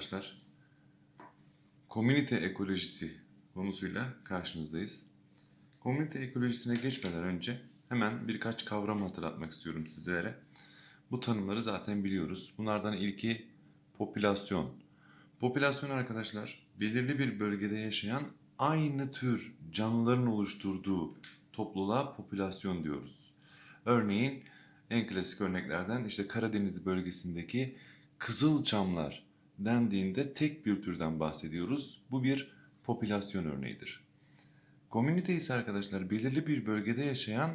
arkadaşlar. Komünite ekolojisi konusuyla karşınızdayız. Komünite ekolojisine geçmeden önce hemen birkaç kavram hatırlatmak istiyorum sizlere. Bu tanımları zaten biliyoruz. Bunlardan ilki popülasyon. Popülasyon arkadaşlar belirli bir bölgede yaşayan aynı tür canlıların oluşturduğu topluluğa popülasyon diyoruz. Örneğin en klasik örneklerden işte Karadeniz bölgesindeki kızılçamlar dendiğinde tek bir türden bahsediyoruz. Bu bir popülasyon örneğidir. Komünite ise arkadaşlar belirli bir bölgede yaşayan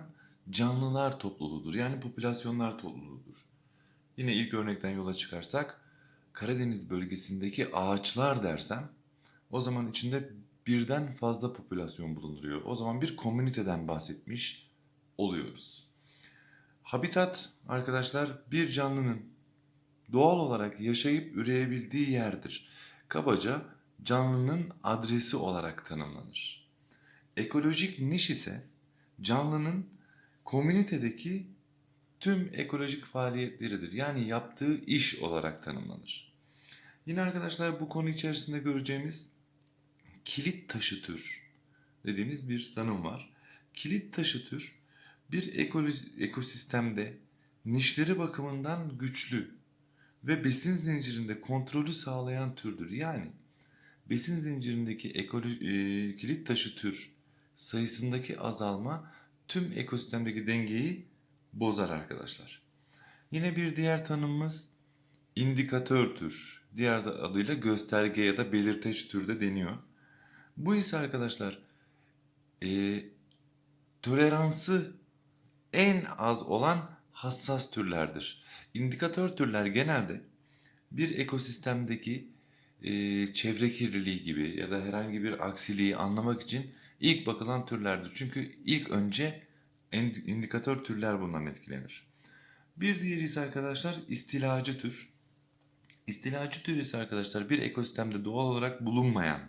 canlılar topluluğudur. Yani popülasyonlar topluluğudur. Yine ilk örnekten yola çıkarsak Karadeniz bölgesindeki ağaçlar dersem o zaman içinde birden fazla popülasyon bulunuyor. O zaman bir komüniteden bahsetmiş oluyoruz. Habitat arkadaşlar bir canlının doğal olarak yaşayıp üreyebildiği yerdir. Kabaca canlının adresi olarak tanımlanır. Ekolojik niş ise canlının komünitedeki tüm ekolojik faaliyetleridir. Yani yaptığı iş olarak tanımlanır. Yine arkadaşlar bu konu içerisinde göreceğimiz kilit taşı tür dediğimiz bir tanım var. Kilit taşı tür bir ekolo- ekosistemde nişleri bakımından güçlü ve besin zincirinde kontrolü sağlayan türdür. Yani besin zincirindeki ekolo- e, kilit taşı tür sayısındaki azalma tüm ekosistemdeki dengeyi bozar arkadaşlar. Yine bir diğer tanımımız indikatör tür. Diğer adıyla gösterge ya da belirteç türde deniyor. Bu ise arkadaşlar e, toleransı en az olan hassas türlerdir. İndikatör türler genelde bir ekosistemdeki e, çevre kirliliği gibi ya da herhangi bir aksiliği anlamak için ilk bakılan türlerdir. Çünkü ilk önce indikatör türler bundan etkilenir. Bir diğeri ise arkadaşlar istilacı tür. İstilacı tür ise arkadaşlar bir ekosistemde doğal olarak bulunmayan,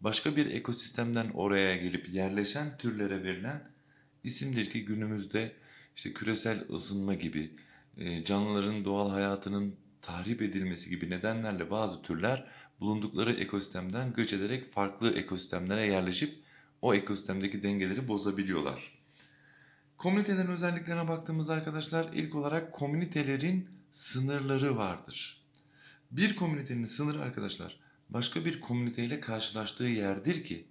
başka bir ekosistemden oraya gelip yerleşen türlere verilen isimdir ki günümüzde işte küresel ısınma gibi, canlıların doğal hayatının tahrip edilmesi gibi nedenlerle bazı türler bulundukları ekosistemden göç ederek farklı ekosistemlere yerleşip o ekosistemdeki dengeleri bozabiliyorlar. Komünitelerin özelliklerine baktığımızda arkadaşlar ilk olarak komünitelerin sınırları vardır. Bir komünitenin sınırı arkadaşlar başka bir komüniteyle karşılaştığı yerdir ki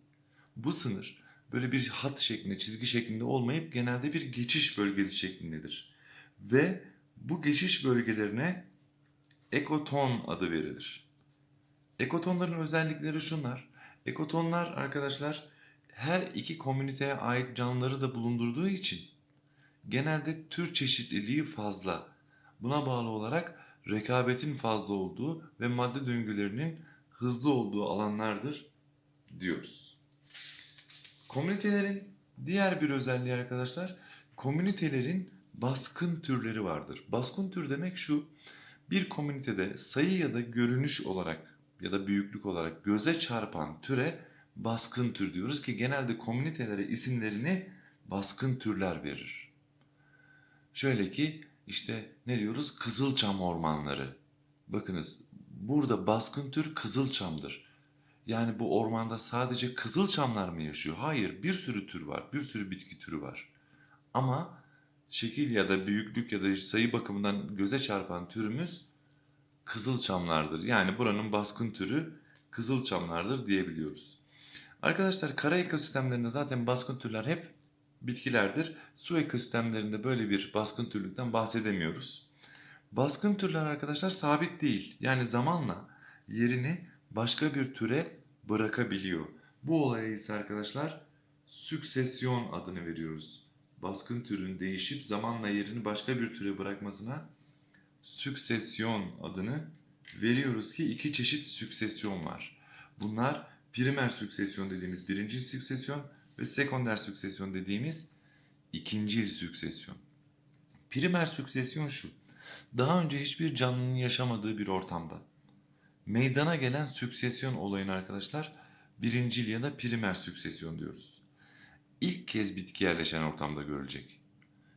bu sınır böyle bir hat şeklinde, çizgi şeklinde olmayıp genelde bir geçiş bölgesi şeklindedir. Ve bu geçiş bölgelerine ekoton adı verilir. Ekotonların özellikleri şunlar. Ekotonlar arkadaşlar her iki komüniteye ait canlıları da bulundurduğu için genelde tür çeşitliliği fazla. Buna bağlı olarak rekabetin fazla olduğu ve madde döngülerinin hızlı olduğu alanlardır diyoruz. Komünitelerin diğer bir özelliği arkadaşlar, komünitelerin baskın türleri vardır. Baskın tür demek şu, bir komünitede sayı ya da görünüş olarak ya da büyüklük olarak göze çarpan türe baskın tür diyoruz ki genelde komünitelere isimlerini baskın türler verir. Şöyle ki işte ne diyoruz? Kızılçam ormanları. Bakınız burada baskın tür kızılçamdır. Yani bu ormanda sadece kızılçamlar mı yaşıyor? Hayır, bir sürü tür var, bir sürü bitki türü var. Ama şekil ya da büyüklük ya da sayı bakımından göze çarpan türümüz kızılçamlardır. Yani buranın baskın türü kızılçamlardır diyebiliyoruz. Arkadaşlar kara ekosistemlerinde zaten baskın türler hep bitkilerdir. Su ekosistemlerinde böyle bir baskın türlükten bahsedemiyoruz. Baskın türler arkadaşlar sabit değil. Yani zamanla yerini başka bir türe bırakabiliyor. Bu olaya ise arkadaşlar süksesyon adını veriyoruz. Baskın türün değişip zamanla yerini başka bir türe bırakmasına süksesyon adını veriyoruz ki iki çeşit süksesyon var. Bunlar primer süksesyon dediğimiz birinci süksesyon ve sekonder süksesyon dediğimiz ikinci süksesyon. Primer süksesyon şu. Daha önce hiçbir canlının yaşamadığı bir ortamda meydana gelen süksesyon olayını arkadaşlar birincil ya da primer süksesyon diyoruz. İlk kez bitki yerleşen ortamda görülecek.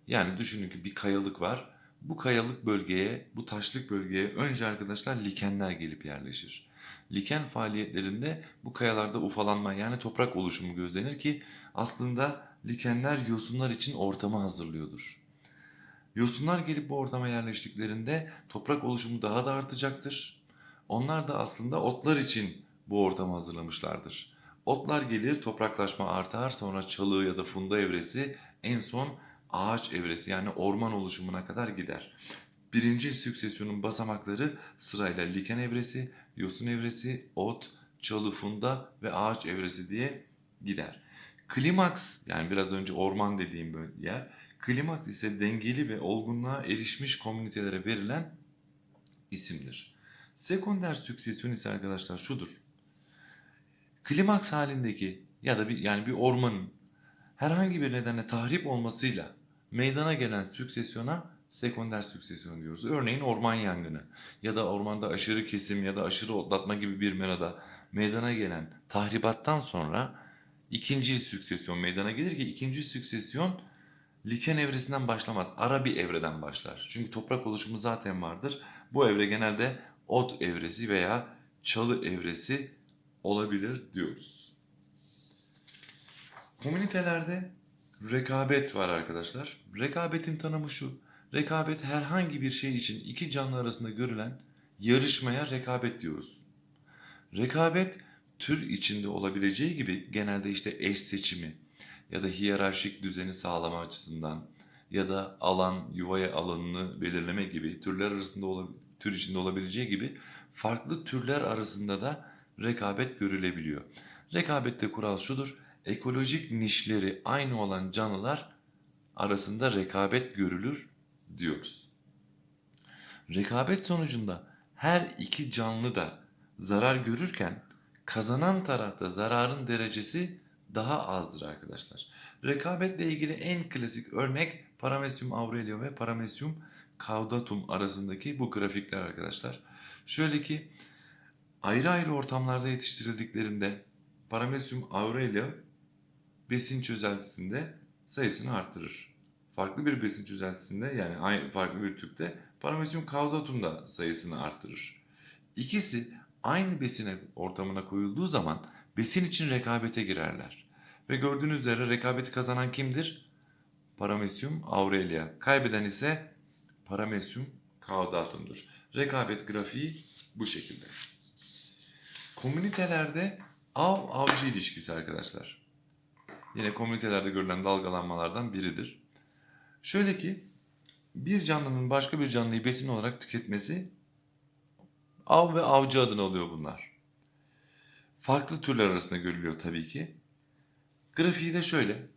Yani düşünün ki bir kayalık var. bu kayalık bölgeye, bu taşlık bölgeye önce arkadaşlar likenler gelip yerleşir. Liken faaliyetlerinde bu kayalarda ufalanma yani toprak oluşumu gözlenir ki aslında likenler yosunlar için ortamı hazırlıyordur. Yosunlar gelip bu ortama yerleştiklerinde toprak oluşumu daha da artacaktır. Onlar da aslında otlar için bu ortamı hazırlamışlardır. Otlar gelir, topraklaşma artar, sonra çalı ya da funda evresi, en son ağaç evresi yani orman oluşumuna kadar gider. Birinci süksesyonun basamakları sırayla liken evresi, yosun evresi, ot, çalı, funda ve ağaç evresi diye gider. Klimaks yani biraz önce orman dediğim böyle yer. Klimaks ise dengeli ve olgunluğa erişmiş komünitelere verilen isimdir. Sekonder süksesyon ise arkadaşlar şudur. Klimaks halindeki ya da bir yani bir ormanın herhangi bir nedenle tahrip olmasıyla meydana gelen süksesyona sekonder süksesyon diyoruz. Örneğin orman yangını ya da ormanda aşırı kesim ya da aşırı otlatma gibi bir merada meydana gelen tahribattan sonra ikinci süksesyon meydana gelir ki ikinci süksesyon liken evresinden başlamaz. Ara bir evreden başlar. Çünkü toprak oluşumu zaten vardır. Bu evre genelde ot evresi veya çalı evresi olabilir diyoruz. Komünitelerde rekabet var arkadaşlar. Rekabetin tanımı şu. Rekabet herhangi bir şey için iki canlı arasında görülen yarışmaya rekabet diyoruz. Rekabet tür içinde olabileceği gibi genelde işte eş seçimi ya da hiyerarşik düzeni sağlama açısından ya da alan yuvaya alanını belirleme gibi türler arasında tür içinde olabileceği gibi farklı türler arasında da rekabet görülebiliyor. Rekabette kural şudur. Ekolojik nişleri aynı olan canlılar arasında rekabet görülür diyoruz. Rekabet sonucunda her iki canlı da zarar görürken kazanan tarafta zararın derecesi daha azdır arkadaşlar. Rekabetle ilgili en klasik örnek Paramecium aurelio ve Paramecium caudatum arasındaki bu grafikler arkadaşlar. Şöyle ki ayrı ayrı ortamlarda yetiştirildiklerinde Paramecium aurelio besin çözeltisinde sayısını arttırır. Farklı bir besin çözeltisinde yani farklı bir tüpte Paramecium caudatum da sayısını arttırır. İkisi aynı besine ortamına koyulduğu zaman besin için rekabete girerler. Ve gördüğünüz üzere rekabeti kazanan kimdir? Paramecium aurelia. Kaybeden ise Paramecium caudatum'dur. Rekabet grafiği bu şekilde. Komünitelerde av-avcı ilişkisi arkadaşlar. Yine komünitelerde görülen dalgalanmalardan biridir. Şöyle ki bir canlının başka bir canlıyı besin olarak tüketmesi av ve avcı adını alıyor bunlar. Farklı türler arasında görülüyor tabii ki. Grafiği de şöyle.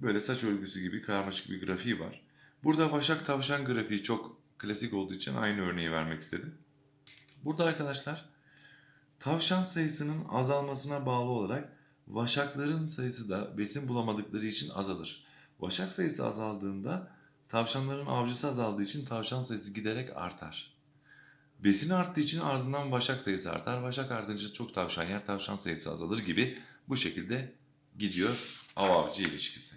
Böyle saç örgüsü gibi karmaşık bir grafiği var. Burada vaşak tavşan grafiği çok klasik olduğu için aynı örneği vermek istedim. Burada arkadaşlar tavşan sayısının azalmasına bağlı olarak vaşakların sayısı da besin bulamadıkları için azalır. Vaşak sayısı azaldığında tavşanların avcısı azaldığı için tavşan sayısı giderek artar. Besin arttığı için ardından vaşak sayısı artar. Vaşak artınca çok tavşan yer, tavşan sayısı azalır gibi bu şekilde gidiyor av avcı ilişkisi.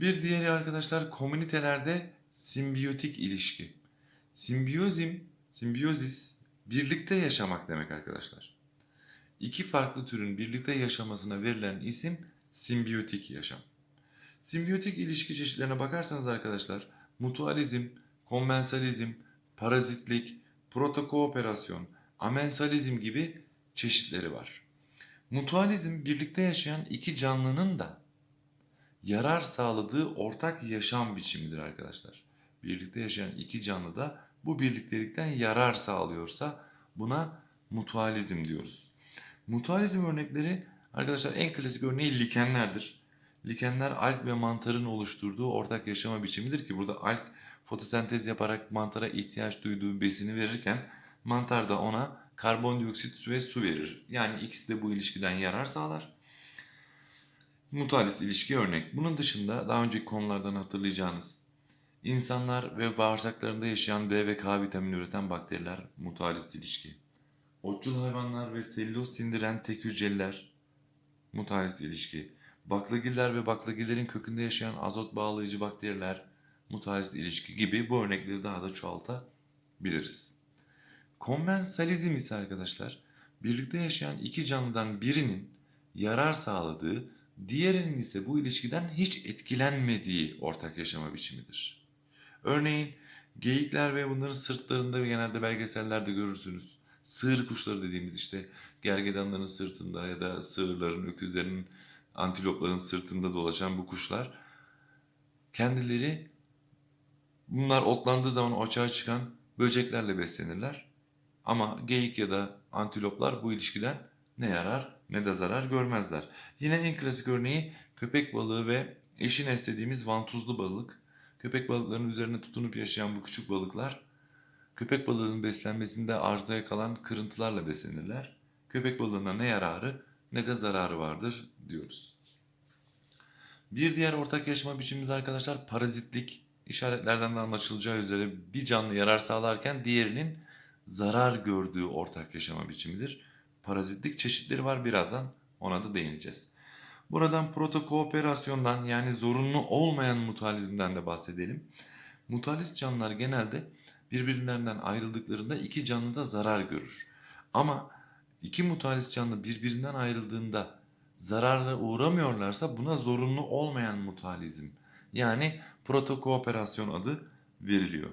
Bir diğeri arkadaşlar komünitelerde simbiyotik ilişki. Simbiyozim, simbiyozis birlikte yaşamak demek arkadaşlar. İki farklı türün birlikte yaşamasına verilen isim simbiyotik yaşam. Simbiyotik ilişki çeşitlerine bakarsanız arkadaşlar mutualizm, konvensalizm, parazitlik, protokooperasyon, amensalizm gibi çeşitleri var. Mutualizm birlikte yaşayan iki canlının da yarar sağladığı ortak yaşam biçimidir arkadaşlar. Birlikte yaşayan iki canlı da bu birliktelikten yarar sağlıyorsa buna mutualizm diyoruz. Mutualizm örnekleri arkadaşlar en klasik örneği likenlerdir. Likenler alg ve mantarın oluşturduğu ortak yaşama biçimidir ki burada alg fotosentez yaparak mantara ihtiyaç duyduğu besini verirken mantar da ona karbondioksit ve su verir. Yani ikisi de bu ilişkiden yarar sağlar. Mutualist ilişki örnek. Bunun dışında daha önceki konulardan hatırlayacağınız insanlar ve bağırsaklarında yaşayan B ve K vitamini üreten bakteriler mutualist ilişki. Otçul hayvanlar ve selüloz sindiren tek hücreliler mutualist ilişki. Baklagiller ve baklagillerin kökünde yaşayan azot bağlayıcı bakteriler mutualist ilişki gibi bu örnekleri daha da çoğaltabiliriz. Konvensalizm ise arkadaşlar birlikte yaşayan iki canlıdan birinin yarar sağladığı, diğerinin ise bu ilişkiden hiç etkilenmediği ortak yaşama biçimidir. Örneğin geyikler ve bunların sırtlarında genelde belgesellerde görürsünüz. Sığır kuşları dediğimiz işte gergedanların sırtında ya da sığırların, öküzlerin, antilopların sırtında dolaşan bu kuşlar kendileri bunlar otlandığı zaman açığa çıkan böceklerle beslenirler. Ama geyik ya da antiloplar bu ilişkiden ne yarar ne de zarar görmezler. Yine en klasik örneği köpek balığı ve eşines dediğimiz vantuzlu balık. Köpek balıklarının üzerine tutunup yaşayan bu küçük balıklar köpek balığının beslenmesinde arızaya kalan kırıntılarla beslenirler. Köpek balığına ne yararı ne de zararı vardır diyoruz. Bir diğer ortak yaşama biçimimiz arkadaşlar parazitlik. İşaretlerden de anlaşılacağı üzere bir canlı yarar sağlarken diğerinin zarar gördüğü ortak yaşama biçimidir. Parazitlik çeşitleri var birazdan ona da değineceğiz. Buradan protokooperasyondan yani zorunlu olmayan mutualizmden de bahsedelim. Mutualist canlılar genelde birbirlerinden ayrıldıklarında iki canlı da zarar görür. Ama iki mutualist canlı birbirinden ayrıldığında zararla uğramıyorlarsa buna zorunlu olmayan mutualizm yani protokooperasyon adı veriliyor.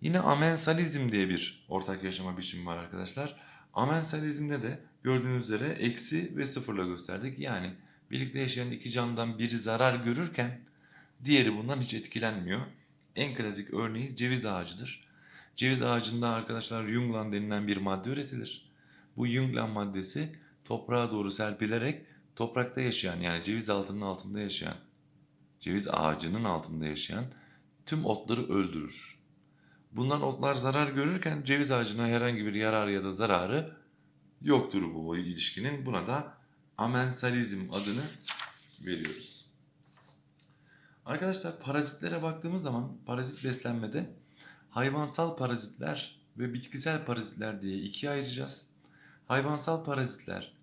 Yine amensalizm diye bir ortak yaşama biçimi var arkadaşlar. Amensalizmde de gördüğünüz üzere eksi ve sıfırla gösterdik. Yani birlikte yaşayan iki canlıdan biri zarar görürken diğeri bundan hiç etkilenmiyor. En klasik örneği ceviz ağacıdır. Ceviz ağacında arkadaşlar yunglan denilen bir madde üretilir. Bu yunglan maddesi toprağa doğru serpilerek toprakta yaşayan yani ceviz altının altında yaşayan, ceviz ağacının altında yaşayan tüm otları öldürür. Bundan otlar zarar görürken ceviz ağacına herhangi bir yararı ya da zararı yoktur bu ilişkinin. Buna da amensalizm adını veriyoruz. Arkadaşlar parazitlere baktığımız zaman parazit beslenmede hayvansal parazitler ve bitkisel parazitler diye ikiye ayıracağız. Hayvansal parazitler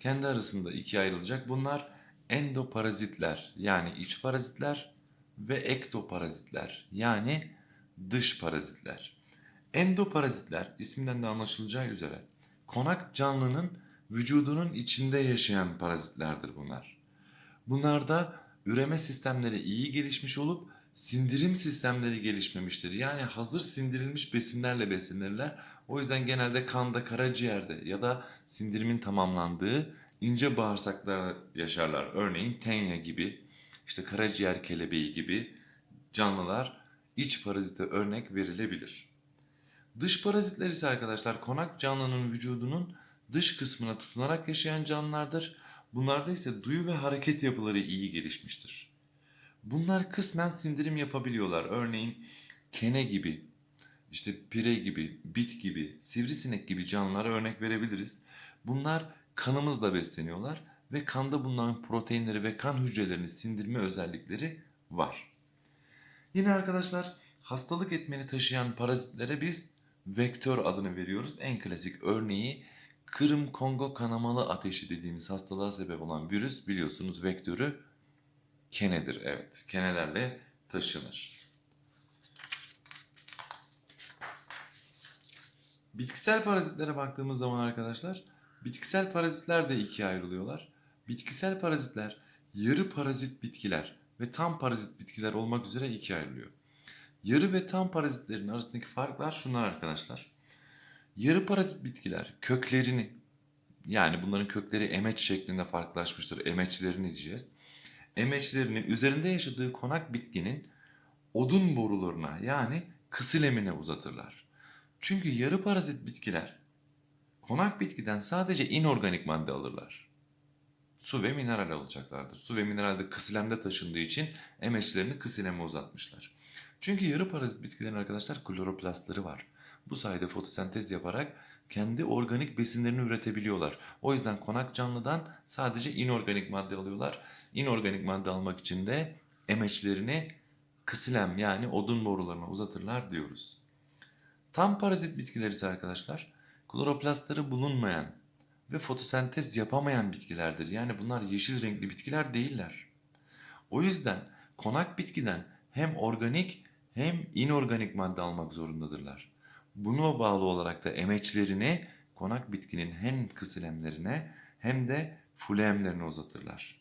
kendi arasında ikiye ayrılacak. Bunlar endoparazitler yani iç parazitler ve ektoparazitler yani dış parazitler. Endoparazitler isminden de anlaşılacağı üzere konak canlının vücudunun içinde yaşayan parazitlerdir bunlar. Bunlarda üreme sistemleri iyi gelişmiş olup sindirim sistemleri gelişmemiştir. Yani hazır sindirilmiş besinlerle beslenirler. O yüzden genelde kanda, karaciğerde ya da sindirimin tamamlandığı ince bağırsaklar yaşarlar. Örneğin tenya gibi, işte karaciğer kelebeği gibi canlılar iç parazite örnek verilebilir. Dış parazitler ise arkadaşlar konak canlının vücudunun dış kısmına tutunarak yaşayan canlılardır. Bunlarda ise duyu ve hareket yapıları iyi gelişmiştir. Bunlar kısmen sindirim yapabiliyorlar. Örneğin kene gibi, işte pire gibi, bit gibi, sivrisinek gibi canlılara örnek verebiliriz. Bunlar kanımızla besleniyorlar ve kanda bulunan proteinleri ve kan hücrelerini sindirme özellikleri var. Yine arkadaşlar hastalık etmeni taşıyan parazitlere biz vektör adını veriyoruz. En klasik örneği Kırım Kongo kanamalı ateşi dediğimiz hastalığa sebep olan virüs biliyorsunuz vektörü kenedir. Evet kenelerle taşınır. Bitkisel parazitlere baktığımız zaman arkadaşlar bitkisel parazitler de ikiye ayrılıyorlar. Bitkisel parazitler yarı parazit bitkiler ve tam parazit bitkiler olmak üzere ikiye ayrılıyor. Yarı ve tam parazitlerin arasındaki farklar şunlar arkadaşlar. Yarı parazit bitkiler köklerini yani bunların kökleri emeç şeklinde farklılaşmıştır. Emeçlerini diyeceğiz. Emeçlerini üzerinde yaşadığı konak bitkinin odun borularına yani kısilemine uzatırlar. Çünkü yarı parazit bitkiler konak bitkiden sadece inorganik madde alırlar. Su ve mineral alacaklardır. Su ve mineral de kısilemde taşındığı için emeçlerini kısileme uzatmışlar. Çünkü yarı parazit bitkilerin arkadaşlar kloroplastları var. Bu sayede fotosentez yaparak kendi organik besinlerini üretebiliyorlar. O yüzden konak canlıdan sadece inorganik madde alıyorlar. İnorganik madde almak için de emeçlerini kısilem yani odun borularına uzatırlar diyoruz. Tam parazit bitkiler ise arkadaşlar kloroplastları bulunmayan ve fotosentez yapamayan bitkilerdir. Yani bunlar yeşil renkli bitkiler değiller. O yüzden konak bitkiden hem organik hem inorganik madde almak zorundadırlar. Buna bağlı olarak da emeçlerini konak bitkinin hem kısilemlerine hem de fulemlerine uzatırlar.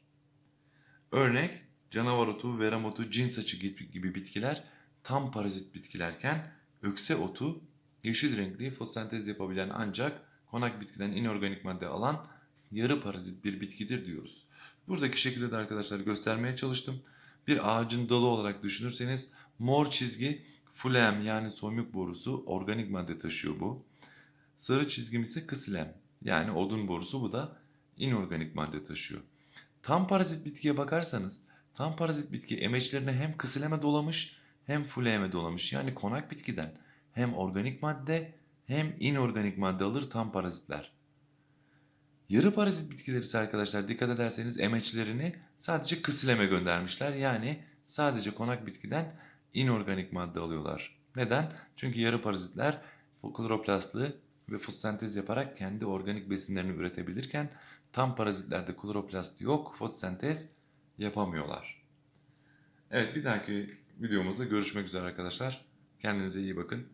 Örnek canavar otu, verem otu, cin saçı gibi bitkiler tam parazit bitkilerken ökse otu yeşil renkli fotosentez yapabilen ancak konak bitkiden inorganik madde alan yarı parazit bir bitkidir diyoruz. Buradaki şekilde de arkadaşlar göstermeye çalıştım. Bir ağacın dalı olarak düşünürseniz mor çizgi fulem yani soymuk borusu organik madde taşıyor bu. Sarı çizgim ise kısilem yani odun borusu bu da inorganik madde taşıyor. Tam parazit bitkiye bakarsanız tam parazit bitki emeçlerini hem kısileme dolamış hem fuleme dolamış. Yani konak bitkiden hem organik madde hem inorganik madde alır tam parazitler. Yarı parazit bitkiler ise arkadaşlar dikkat ederseniz emeçlerini sadece kısileme göndermişler. Yani sadece konak bitkiden inorganik madde alıyorlar. Neden? Çünkü yarı parazitler kloroplastlı ve fotosentez yaparak kendi organik besinlerini üretebilirken tam parazitlerde kloroplast yok, fotosentez yapamıyorlar. Evet bir dahaki videomuzda görüşmek üzere arkadaşlar. Kendinize iyi bakın.